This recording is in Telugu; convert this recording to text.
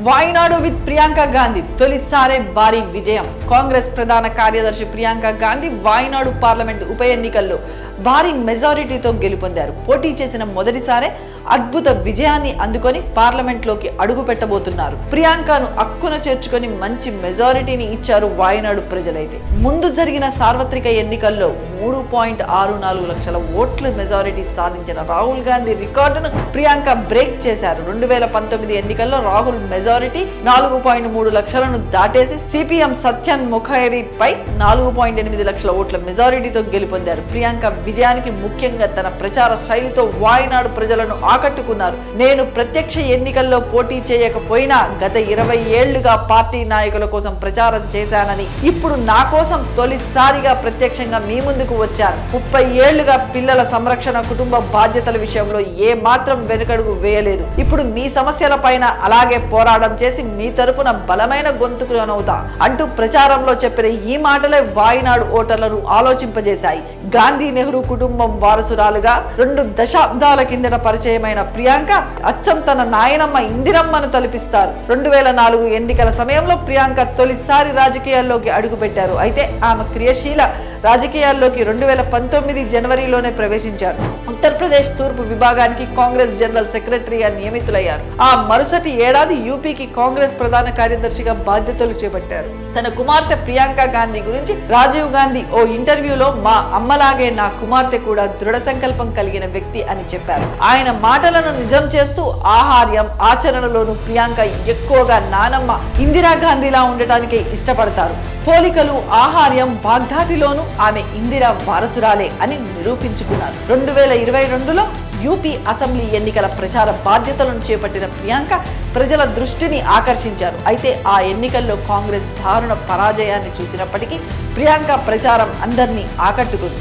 వాయినాడు విత్ ప్రియాంక గాంధీ. తొలిసారే భారీ విజయం. కాంగ్రెస్ ప్రధాన కార్యదర్శి ప్రియాంక గాంధీ వాయినాడు పార్లమెంట్ ఉప ఎన్నికల్లో భారీ మెజారిటీతో గెలుపొందారు. పోటీ చేసిన మొదటిసారే అద్భుత విజయాన్ని అందుకొని పార్లమెంట్లోకి అడుగు పెట్టబోతున్నారు ప్రియాంకను అక్కున చేర్చుకొని మంచి మెజారిటీని ఇచ్చారు వాయనాడు ప్రజలైతే. ముందు జరిగిన సార్వత్రిక ఎన్నికల్లో మూడు పాయింట్ ఆరు నాలుగు లక్షల ఓట్ల మెజారిటీ సాధించిన రాహుల్ గాంధీ రికార్డును ప్రియాంక బ్రేక్ చేశారు. రెండు వేల పంతొమ్మిది ఎన్నికల్లో రాహుల్ మెజారిటీ నాలుగు పాయింట్ మూడు లక్షలను దాటేసి సిపిఎం సత్యన్ ముఖైరీ పై నాలుగు పాయింట్ ఎనిమిది లక్షల ఓట్ల మెజారిటీతో గెలుపొందారు. ప్రియాంక విజయానికి ముఖ్యంగా తన ప్రచార శైలితో వాయనాడు ప్రజలను ఆకట్టుకున్నారు. నేను ప్రత్యక్ష ఎన్నికల్లో పోటీ చేయకపోయినా గత ఇరవై ఏళ్ళుగా పార్టీ నాయకుల కోసం ప్రచారం చేశానని ఇప్పుడు నా కోసం తొలిసారిగా ప్రత్యక్షంగా మీ ముందుకు వచ్చాను. ముప్పై ఏళ్ళుగా పిల్లల సంరక్షణ కుటుంబ బాధ్యతల విషయంలో ఏ మాత్రం వెనుకడుగు వేయలేదు. ఇప్పుడు మీ సమస్యల పైన అలాగే పోరా పోరాటం చేసి మీ తరపున బలమైన గొంతుకులనవుతా అంటూ ప్రచారంలో చెప్పిన ఈ మాటలే వాయినాడు ఓటర్లను ఆలోచింపజేశాయి. గాంధీ నెహ్రూ కుటుంబం వారసురాలుగా రెండు దశాబ్దాల కిందట పరిచయమైన ప్రియాంక అచ్చం తన నాయనమ్మ ఇందిరమ్మను తలపిస్తారు. రెండు వేల నాలుగు ఎన్నికల సమయంలో ప్రియాంక తొలిసారి రాజకీయాల్లోకి అడుగుపెట్టారు. అయితే ఆమె క్రియాశీల రాజకీయాల్లోకి రెండు వేల పంతొమ్మిది జనవరిలోనే ప్రవేశించారు. ఉత్తరప్రదేశ్ తూర్పు విభాగానికి కాంగ్రెస్ జనరల్ సెక్రటరీగా నియమితులయ్యారు. ఆ మరుసటి ఏడాది యూపీకి కాంగ్రెస్ ప్రధాన కార్యదర్శిగా బాధ్యతలు చేపట్టారు. తన కుమార్తె ప్రియాంక గాంధీ గురించి రాజీవ్ గాంధీ ఓ ఇంటర్వ్యూలో మా అమ్మలాగే నా కుమార్తె కూడా దృఢ సంకల్పం కలిగిన వ్యక్తి అని చెప్పారు. ఆయన మాటలను నిజం చేస్తూ ఆహార్యం ఆచరణలోను ప్రియాంక ఎక్కువగా నానమ్మ ఇందిరాగాంధీలా ఉండటానికే ఇష్టపడతారు. పోలికలు ఆహార్యం వాగ్దాటిలోను ఆమె ఇందిరా వారసురాలే అని నిరూపించుకున్నారు. రెండు వేల ఇరవై రెండులో యూపీ అసెంబ్లీ ఎన్నికల ప్రచార బాధ్యతలను చేపట్టిన ప్రియాంక ప్రజల దృష్టిని ఆకర్షించారు. అయితే ఆ ఎన్నికల్లో కాంగ్రెస్ దారుణ పరాజయాన్ని చూసినప్పటికీ ప్రియాంక ప్రచారం అందరినీ ఆకట్టుకుంది.